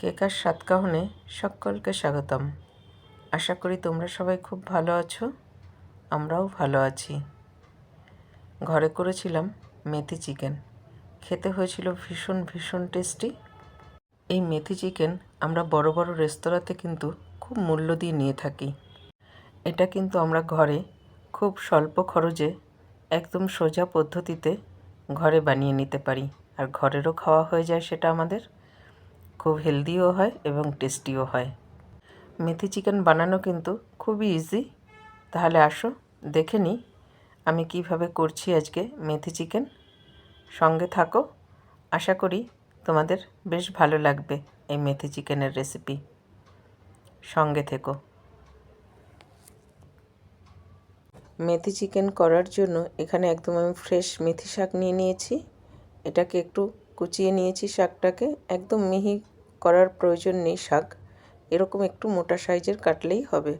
কেকার সাতকাহনে সকলকে স্বাগতম। আশা করি তোমরা সবাই খুব ভালো আছো, আমরাও ভালো আছি। ঘরে করেছিলাম মেথি চিকেন। খেতে হয়েছিল ভীষণ ভীষণ টেস্টি। এই মেথি চিকেন আমরা বড় বড় রেস্তোরাঁতে কিন্তু খুব মূল্য দিয়ে নিয়ে থাকি। এটা কিন্তু আমরা ঘরে খুব স্বল্প খরচে একদম সোজা পদ্ধতিতে ঘরে বানিয়ে নিতে পারি। আর ঘরেরও খাওয়া হয়ে যায় সেটা আমাদের। খুব হেলদিও হয় এবং টেস্টিও হয়। মেথি চিকেন বানানো কিন্তু খুবই ইজি তাহলে আসো, দেখে নিই আমি কীভাবে করছি আজকে মেথি চিকেন। সঙ্গে থাকো, আশা করি তোমাদের বেশ ভালো লাগবে এই মেথি চিকেনের রেসিপি সঙ্গে থেকো। মেথি চিকেন করার জন্য এখানে একদম আমি ফ্রেশ মেথি শাক নিয়ে নিয়েছি। এটাকে একটু কুচিয়ে নিয়েছি শাকটাকে। একদম মিহি করার প্রয়োজন নেই শাক। এরকম একটু মোটা সাইজের কাটলেই হবে।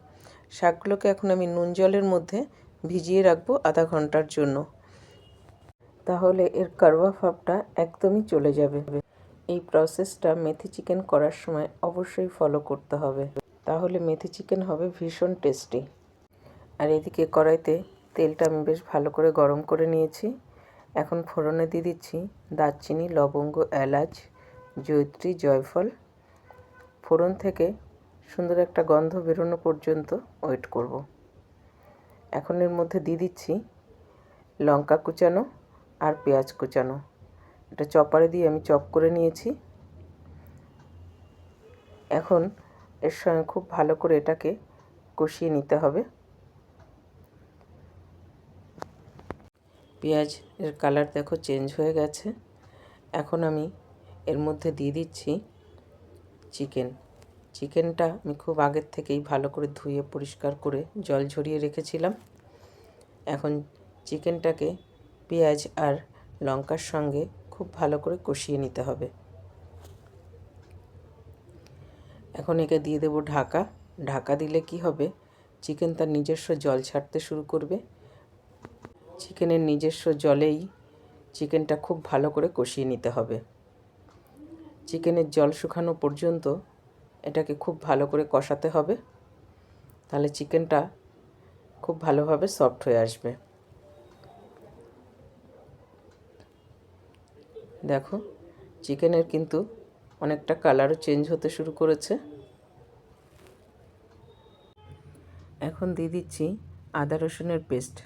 শাকগুলোকে এখন আমি নুন জলের মধ্যে ভিজিয়ে রাখব আধা ঘণ্টার জন্য। তাহলে এর কারওয়া ভাবটা একদমই চলে যাবে। এই প্রসেসটা মেথি চিকেন করার সময় অবশ্যই ফলো করতে হবে। তাহলে মেথি চিকেন হবে ভীষণ টেস্টি আর এদিকে কড়াইতে তেলটা আমি বেশ ভালো করে গরম করে নিয়েছি। এখন ফোড়নে দিয়ে দিচ্ছি দারচিনি, লবঙ্গ, এলাচ জৈত্রী জয়ফল, ফোড়ন থেকে সুন্দর একটা গন্ধ বেরোনো পর্যন্ত ওয়েট করব। এখন এর মধ্যে দিয়ে দিচ্ছি লঙ্কা কুচানো আর পেঁয়াজ কুচানো। এটা চপারে দিয়ে আমি চপ করে নিয়েছি। এখন এর সঙ্গে খুব ভালো করে এটাকে কষিয়ে নিতে হবে। পেঁয়াজ এর কালার দেখো চেঞ্জ হয়ে গেছে। এখন আমি এর মধ্যে দিয়ে দিচ্ছি চিকেন। চিকেনটা আমি খুব আগের থেকেই ভালো করে ধুয়ে পরিষ্কার করে জল ঝরিয়ে রেখেছিলাম। এখন চিকেনটাকে পেঁয়াজ আর লঙ্কার সঙ্গে খুব ভালো করে কষিয়ে নিতে হবে। এখন একে দিয়ে দেব ঢাকা। ঢাকা দিলে কি হবে? চিকেন তার নিজস্ব জল ছাড়তে শুরু করবে। চিকেনের নিজস্ব জলেই চিকেনটা খুব ভালো করে কষিয়ে নিতে হবে। চিকেনের জল শুকানো পর্যন্ত এটাকে খুব ভালো করে কষাতে হবে। তাহলে চিকেনটা খুব ভালোভাবে সফট হয়ে আসবে। দেখো, চিকেনের কিন্তু অনেকটা কালারও চেঞ্জ হতে শুরু করেছে। এখন দিয়ে দিচ্ছি আদা রসুনের পেস্ট।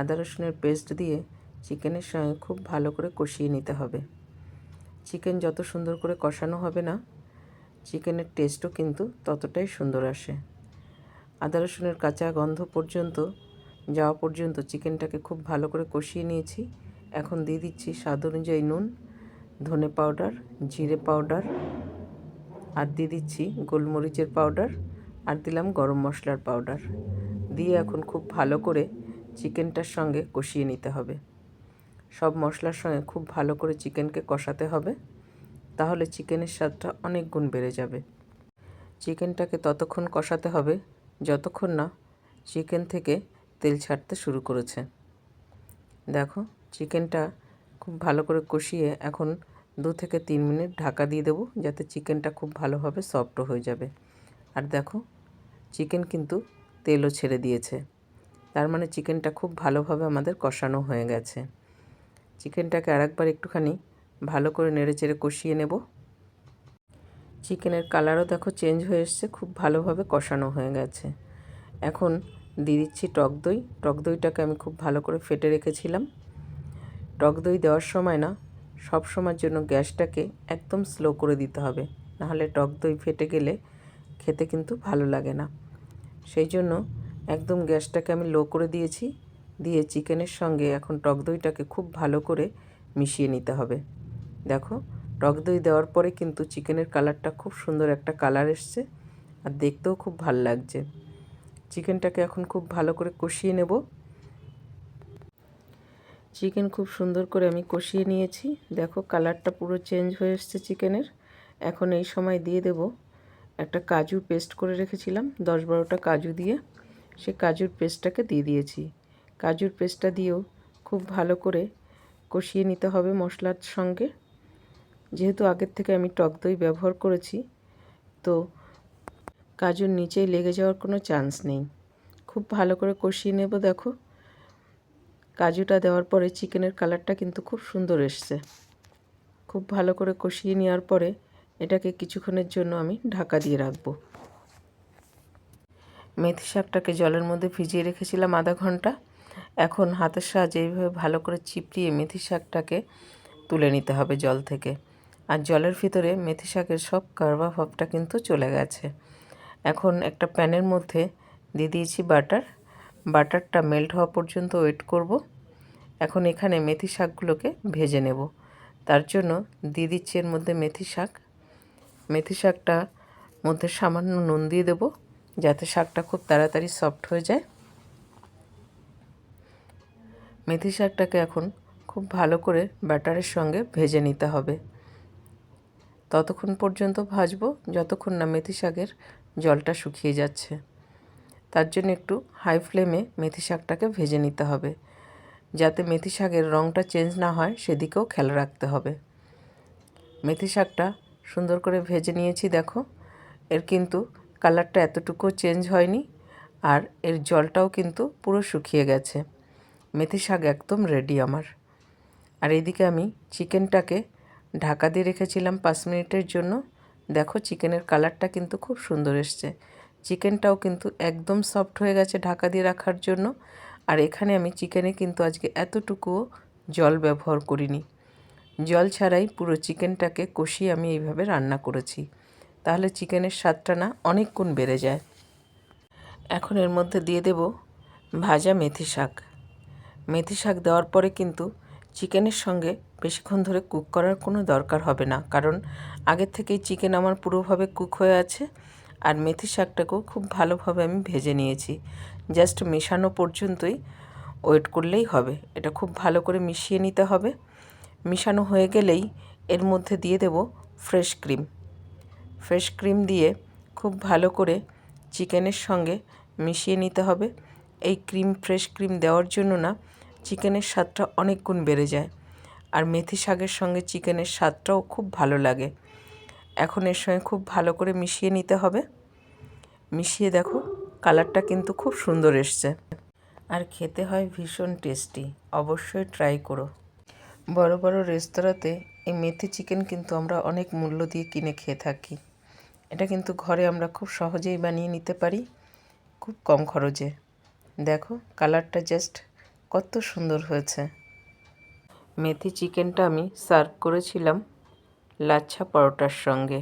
আদা রসুনের পেস্ট দিয়ে চিকেনের সঙ্গে খুব ভালো করে কষিয়ে নিতে হবে। চিকেন যত সুন্দর করে কষানো হবে না, চিকেনের টেস্টও কিন্তু ততটাই সুন্দর আসে। আদা রসুনের কাঁচা গন্ধ পর্যন্ত, যাওয়া পর্যন্ত চিকেনটাকে খুব ভালো করে কষিয়ে নিয়েছি। এখন দিয়ে দিচ্ছি স্বাদ অনুযায়ী নুন, ধনে পাউডার, জিরে পাউডার, আর দিয়ে দিচ্ছি গোলমরিচের পাউডার, আর দিলাম গরম মশলার পাউডার। দিয়ে এখন খুব ভালো করে চিকেনটার সঙ্গে কষিয়ে নিতে হবে। সব মশলার সঙ্গে খুব ভালো করে চিকেনকে কষাতে হবে। তাহলে চিকেনের স্বাদটা অনেক গুণ বেড়ে যাবে। চিকেনটাকে ততক্ষণ কষাতে হবে যতক্ষণ না চিকেন থেকে তেল ছাড়তে শুরু করেছে। দেখো, চিকেনটা খুব ভালো করে কষিয়ে এখন দু থেকে তিন মিনিট ঢাকা দিয়ে দেবো যাতে চিকেনটা খুব ভালোভাবে সফট হয়ে যাবে। আর দেখো, চিকেন কিন্তু তেলও ছেড়ে দিয়েছে। তার মানে চিকেনটা খুব ভালোভাবে আমাদের কষানো হয়ে গেছে। চিকেনটাকে আরেকবার একটুখানি ভালো করে নেড়ে চেড়ে কষিয়ে নেব। চিকেনের কালারও দেখো চেঞ্জ হয়ে এসছে, খুব ভালোভাবে কষানো হয়ে গেছে। এখন দিয়ে দিচ্ছি টক দই। টক দইটাকে আমি খুব ভালো করে ফেটে রেখেছিলাম। টক দই দেওয়ার সময় না, সব সময়ের জন্য গ্যাসটাকে একদম স্লো করে দিতে হবে। নাহলে টক দই ফেটে গেলে খেতে কিন্তু ভালো লাগে না। সেই জন্য একদম গ্যাসটাকে আমি লো করে দিয়েছি। দিয়ে চিকেনের সঙ্গে এখন টক দইটাকে খুব ভালো করে মিশিয়ে নিতে হবে। দেখো, টক দই দেওয়ার পরে কিন্তু চিকেনের কালারটা খুব সুন্দর একটা কালার এসছে আর দেখতেও খুব ভালো লাগছে। চিকেনটাকে এখন খুব ভালো করে কষিয়ে নেব। চিকেন খুব সুন্দর করে আমি কষিয়ে নিয়েছি। দেখো, কালারটা পুরো চেঞ্জ হয়ে এসছে চিকেনের। এখন এই সময় দিয়ে দেব একটা কাজু পেস্ট করে রেখেছিলাম, দশ বারোটা কাজু দিয়ে। সে কাজুর পেস্টটাকে দিয়ে দিয়েছি। কাজুর পেস্টটা দিয়েও খুব ভালো করে কষিয়ে নিতে হবে মশলার সঙ্গে। যেহেতু আগের থেকে আমি টক দই ব্যবহার করেছি, তো কাজুর নিচেই লেগে যাওয়ার কোনো চান্স নেই। খুব ভালো করে কষিয়ে নেব, দেখো। কাজুটা দেওয়ার পরে চিকেনের কালারটা কিন্তু খুব সুন্দর এসছে। খুব ভালো করে কষিয়ে নেওয়ার পরে এটাকে কিছুক্ষণের জন্য আমি ঢাকা দিয়ে রাখব। মেথি শাকটাকে জলের মধ্যে ভিজিয়ে রেখেছিলাম আধা ঘণ্টা। এখন হাতের সাহায্যে এইভাবে ভালো করে চিপড়িয়ে মেথি শাকটাকে তুলে নিতে হবে জল থেকে। আর জলের ভিতরে মেথি শাকের সব কারবা ভাবটা কিন্তু চলে গেছে। এখন একটা প্যানের মধ্যে দিয়ে দিয়েছি বাটার। বাটারটা মেল্ট হওয়া পর্যন্ত ওয়েট করব। এখন এখানে মেথি শাকগুলোকে ভেজে নেব। তার জন্য দিয়ে দিচ্ছি এর মধ্যে মেথি শাক। মেথি শাকটা মধ্যে সামান্য নুন দিয়ে দেবো যাতে শাকটা খুব তাড়াতাড়ি সফট হয়ে যায়। মেথি শাকটাকে এখন খুব ভালো করে ব্যাটারের সঙ্গে ভেজে নিতে হবে। ততক্ষণ পর্যন্ত ভাজবো, যতক্ষণ না মেথি শাকের জলটা শুকিয়ে যাচ্ছে। তার জন্য একটু হাই ফ্লেমে মেথি শাকটাকে ভেজে নিতে হবে, যাতে মেথি শাকের রঙটা চেঞ্জ না হয়, সেদিকেও খেয়াল রাখতে হবে। মেথি শাকটা সুন্দর করে ভেজে নিয়েছি, দেখো। এর কিন্তু কালারটা এতটুকু চেঞ্জ হয়নি, আর এর জলটাও কিন্তু পুরো শুকিয়ে গেছে। মেথি শাক একদম রেডি আমার। আর এদিকে আমি চিকেনটাকে ঢাকা দিয়ে রেখেছিলাম পাঁচ মিনিটের জন্য। দেখো চিকেনের কালারটা কিন্তু খুব সুন্দর এসছে। চিকেনটাও কিন্তু একদম সফট হয়ে গেছে ঢাকা দিয়ে রাখার জন্য। আর এখানে আমি চিকেনে কিন্তু আজকে এতটুকুও জল ব্যবহার করিনি। জল ছাড়াই পুরো চিকেনটাকে কষিয়ে আমি এইভাবে রান্না করেছি। তাহলে চিকেনের স্বাদটা না অনেক গুণ বেড়ে যায়। এখন এর মধ্যে দিয়ে দেব ভাজা মেথি শাক। মেথি শাক দেওয়ার পরে কিন্তু চিকেনের সঙ্গে বেশিক্ষণ ধরে কুক করার কোনো দরকার হবে না। কারণ আগের থেকেই চিকেন আমার পুরোভাবে কুক হয়ে আছে আর মেথি শাকটাকেও খুব ভালোভাবে আমি ভেজে নিয়েছি। জাস্ট মেশানো পর্যন্তই ওয়েট করলেই হবে। এটা খুব ভালো করে মিশিয়ে নিতে হবে। মিশানো হয়ে গেলেই এর মধ্যে দিয়ে দেব ফ্রেশ ক্রিম। ফ্রেশ ক্রিম দিয়ে খুব ভালো করে চিকেনের সঙ্গে মিশিয়ে নিতে হবে। এই ক্রিম, ফ্রেশ ক্রিম দেওয়ার জন্য না চিকেনের স্বাদটা অনেক গুণ বেড়ে যায়। আর মেথি শাকের সঙ্গে চিকেনের স্বাদটাও খুব ভালো লাগে। এখন এর সঙ্গে খুব ভালো করে মিশিয়ে নিতে হবে। মিশিয়ে দেখো, কালারটা কিন্তু খুব সুন্দর এসছে। আর খেতে হয় ভীষণ টেস্টি, অবশ্যই ট্রাই করো। বড় বড় রেস্তোরাঁতে এই মেথি চিকেন কিন্তু আমরা অনেক মূল্য দিয়ে কিনে খেয়ে থাকি। এটা কিন্তু ঘরে আমরা খুব সহজেই বানিয়ে নিতে পারি, খুব কম খরচে। দেখো, কালারটা জাস্ট কত সুন্দর হয়েছে। মেথি চিকেনটা আমি সার্ভ করেছিলাম লাচ্ছা পরোটার সঙ্গে।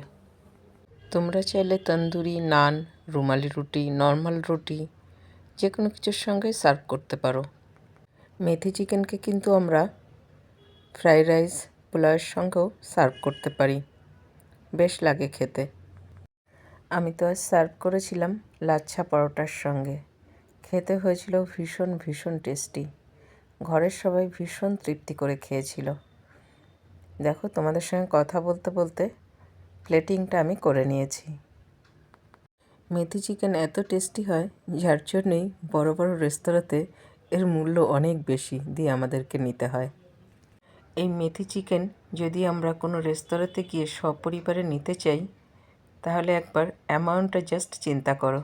তোমরা চাইলে তন্দুরি, নান, রুমালি রুটি, নর্মাল রুটি যে কোনো কিছুর সঙ্গে সার্ভ করতে পারো। মেথি চিকেনকে কিন্তু আমরা ফ্রাইড রাইস পোলাওয়ের সঙ্গেও সার্ভ করতে পারি। বেশ লাগে খেতে। আমি তো আজ সার্ভ করেছিলাম লাচ্ছা পরোটার সঙ্গে। খেতে হয়েছিল ভীষণ ভীষণ টেস্টি ঘরের সবাই ভীষণ তৃপ্তি করে খেয়েছিল। দেখো, তোমাদের সঙ্গে কথা বলতে বলতে প্লেটিংটা আমি করে নিয়েছি। মেথি চিকেন এত টেস্টি হয়, যার জন্যই বড় বড় রেস্তোরাঁতে এর মূল্য অনেক বেশি দিয়ে আমাদেরকে নিতে হয়। এই মেথি চিকেন যদি আমরা কোনো রেস্তোরাঁতে গিয়ে সপরিবারে নিতে চাই, তাহলে একবার অ্যামাউন্টটা জাস্ট চিন্তা করো।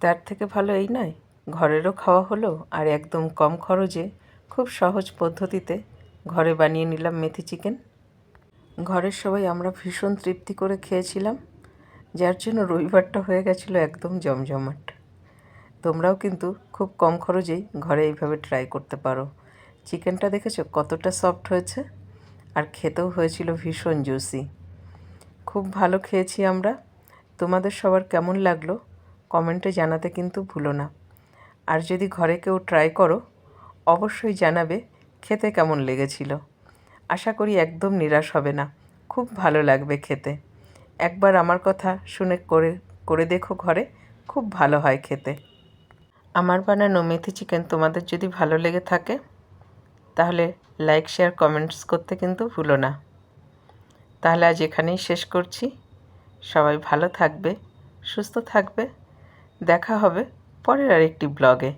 তার থেকে ভালো এই নয়? ঘরেরও খাওয়া হলো আর একদম কম খরচে, খুব সহজ পদ্ধতিতে ঘরে বানিয়ে নিলাম মেথি চিকেন। ঘরের সবাই আমরা ভীষণ তৃপ্তি করে খেয়েছিলাম, যার জন্য রবিবারটা হয়ে গেছিল একদম জমজমাট। তোমরাও কিন্তু খুব কম খরচেই ঘরে এইভাবে ট্রাই করতে পারো। চিকেনটা দেখেছ কতটা সফট হয়েছে? আর খেতেও হয়েছিল ভীষণ জুসি খুব ভালো খেয়েছি আমরা। তোমাদের সবার কেমন লাগল? কমেন্টে জানাতে কিন্তু ভুলো না। আর যদি ঘরে কেউ ট্রাই করো, অবশ্যই জানাবে খেতে কেমন লেগেছিল। আশা করি একদম নিরাশ হবে না। খুব ভালো লাগবে খেতে। একবার আমার কথা শুনে করে করে দেখো ঘরে, খুব ভালো হয় খেতে। আমার বানানো মেথি চিকেন তোমাদের যদি ভালো লেগে থাকে, তাহলে লাইক শেয়ার কমেন্টস করতে কিন্তু ভুলো না। তাহলে আজ এখানেই শেষ করছি। সবাই ভালো থাকবে, সুস্থ থাকবে। দেখা হবে পরের আরেকটি ব্লগে